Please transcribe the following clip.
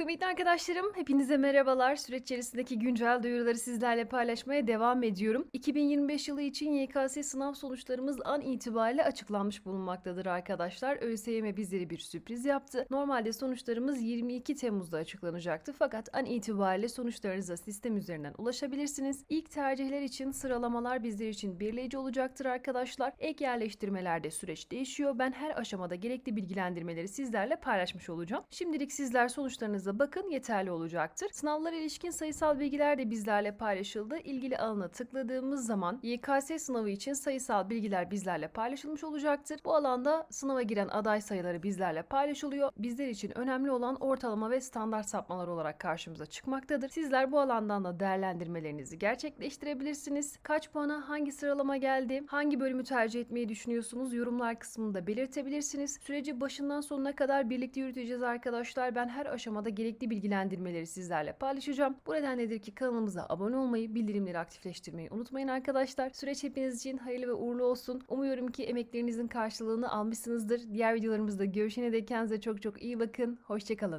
Kıymetli arkadaşlarım, hepinize merhabalar. Süreç içerisindeki güncel duyuruları sizlerle paylaşmaya devam ediyorum. 2025 yılı için YKS sınav sonuçlarımız an itibariyle açıklanmış bulunmaktadır arkadaşlar. ÖSYM bizleri bir sürpriz yaptı. Normalde sonuçlarımız 22 Temmuz'da açıklanacaktı fakat an itibariyle sonuçlarınıza sistem üzerinden ulaşabilirsiniz. İlk tercihler için sıralamalar bizler için belirleyici olacaktır arkadaşlar. Ek yerleştirmelerde süreç değişiyor. Ben her aşamada gerekli bilgilendirmeleri sizlerle paylaşmış olacağım. Şimdilik sizler sonuçlarınıza bakın yeterli olacaktır. Sınavlara ilişkin sayısal bilgiler de bizlerle paylaşıldı. İlgili alana tıkladığımız zaman YKS sınavı için sayısal bilgiler bizlerle paylaşılmış olacaktır. Bu alanda sınava giren aday sayıları bizlerle paylaşılıyor. Bizler için önemli olan ortalama ve standart sapmalar olarak karşımıza çıkmaktadır. Sizler bu alandan da değerlendirmelerinizi gerçekleştirebilirsiniz. Kaç puana hangi sıralama geldi? Hangi bölümü tercih etmeyi düşünüyorsunuz? Yorumlar kısmında belirtebilirsiniz. Süreci başından sonuna kadar birlikte yürüteceğiz arkadaşlar. Ben her aşamada gerekli bilgilendirmeleri sizlerle paylaşacağım. Bu nedenledir ki kanalımıza abone olmayı, bildirimleri aktifleştirmeyi unutmayın arkadaşlar. Süreç hepiniz için hayırlı ve uğurlu olsun. Umuyorum ki emeklerinizin karşılığını almışsınızdır. Diğer videolarımızda görüşene dek kendinize çok çok iyi bakın. Hoşçakalın.